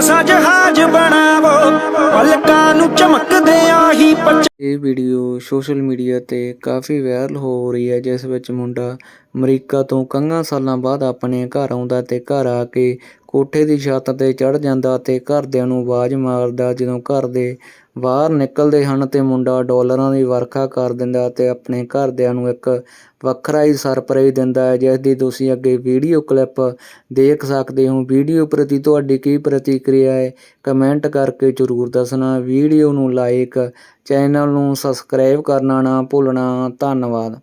ਐਸਾ ਜਹਾਜ਼ ਬਣਾਵੋ, ਪਲਕਾਂ ਨੂੰ ਚਮਕਦੇ ਆਹੀ ਇਹ ਵੀਡੀਓ ਸੋਸ਼ਲ ਮੀਡੀਆ ਤੇ ਕਾਫੀ ਵਾਇਰਲ ਹੋ ਰਹੀ ਹੈ, ਜਿਸ ਵਿੱਚ ਮੁੰਡਾ ਅਮਰੀਕਾ ਤੋਂ ਕਈਆਂ ਸਾਲਾਂ ਬਾਅਦ ਆਪਣੇ ਘਰ ਆਉਂਦਾ ਤੇ ਘਰ ਆ ਕੇ ਕੋਠੇ ਦੀ ਛੱਤ ਤੇ ਚੜ ਜਾਂਦਾ ਤੇ ਘਰਦਿਆਂ ਨੂੰ ਆਵਾਜ਼ ਮਾਰਦਾ ਜਦੋਂ ਘਰ ਦੇ ਬਾਹਰ ਨਿਕਲਦੇ ਹਨ ਤੇ ਮੁੰਡਾ ਡਾਲਰਾਂ ਦੀ ਵਰਖਾ ਕਰ ਦਿੰਦਾ ਤੇ ਆਪਣੇ ਘਰਦਿਆਂ ਨੂੰ ਇੱਕ ਵੱਖਰਾ ਹੀ ਸਰਪ੍ਰਾਈਜ਼ ਦਿੰਦਾ ਹੈ, ਜਿਸ ਦੀ ਤੁਸੀਂ ਅੱਗੇ ਵੀਡੀਓ ਕਲਿੱਪ ਦੇਖ ਸਕਦੇ ਹੋ। ਵੀਡੀਓ ਪ੍ਰਤੀ ਤੁਹਾਡੀ ਕੀ ਪ੍ਰਤੀਕਿਰਿਆ ਹੈ? ਕਮੈਂਟ ਕਰਕੇ ਜ਼ਰੂਰ ਦੱਸਣਾ। ਵੀਡੀਓ ਨੂੰ ਲਾਈਕ ਚੈਨਲ ਨੂੰ ਸਬਸਕ੍ਰਾਈਬ ਕਰਨਾ ਨਾ ਭੁੱਲਣਾ। ਧੰਨਵਾਦ।